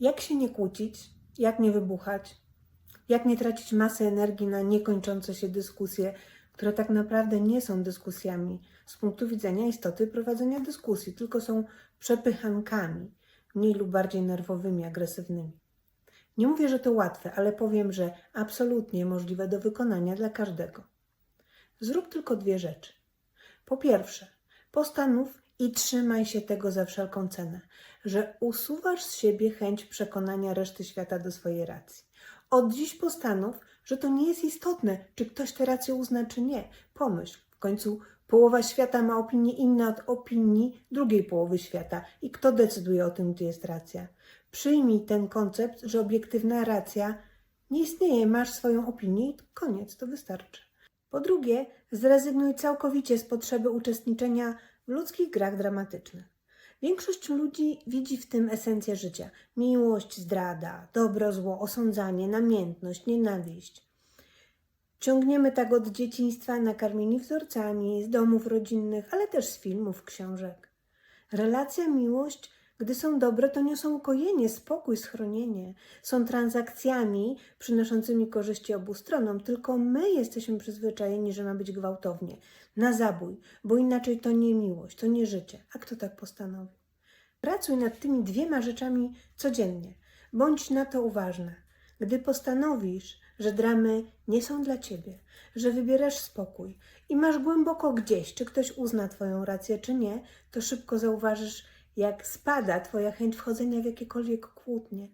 Jak się nie kłócić, jak nie wybuchać, jak nie tracić masy energii na niekończące się dyskusje, które tak naprawdę nie są dyskusjami z punktu widzenia istoty prowadzenia dyskusji, tylko są przepychankami, mniej lub bardziej nerwowymi, agresywnymi. Nie mówię, że to łatwe, ale powiem, że absolutnie możliwe do wykonania dla każdego. Zrób tylko dwie rzeczy. Po pierwsze, postanów i trzymaj się tego za wszelką cenę, że usuwasz z siebie chęć przekonania reszty świata do swojej racji. Od dziś postanów, że to nie jest istotne, czy ktoś tę rację uzna, czy nie. Pomyśl, w końcu połowa świata ma opinię inne od opinii drugiej połowy świata. I kto decyduje o tym, gdzie jest racja? Przyjmij ten koncept, że obiektywna racja nie istnieje, masz swoją opinię i koniec, to wystarczy. Po drugie, zrezygnuj całkowicie z potrzeby uczestniczenia w ludzkich grach dramatycznych. Większość ludzi widzi w tym esencję życia: miłość, zdrada, dobro, zło, osądzanie, namiętność, nienawiść. Ciągniemy tak od dzieciństwa, nakarmieni wzorcami z domów rodzinnych, ale też z filmów, książek. Relacja, miłość, gdy są dobre, to niosą ukojenie, spokój, schronienie. Są transakcjami przynoszącymi korzyści obu stronom, tylko my jesteśmy przyzwyczajeni, że ma być gwałtownie, na zabój, bo inaczej to nie miłość, to nie życie. A kto tak postanowił? Pracuj nad tymi dwiema rzeczami codziennie. Bądź na to uważna. Gdy postanowisz, że dramy nie są dla ciebie, że wybierasz spokój i masz głęboko gdzieś, czy ktoś uzna Twoją rację, czy nie, to szybko zauważysz, jak spada Twoja chęć wchodzenia w jakiekolwiek kłótnie.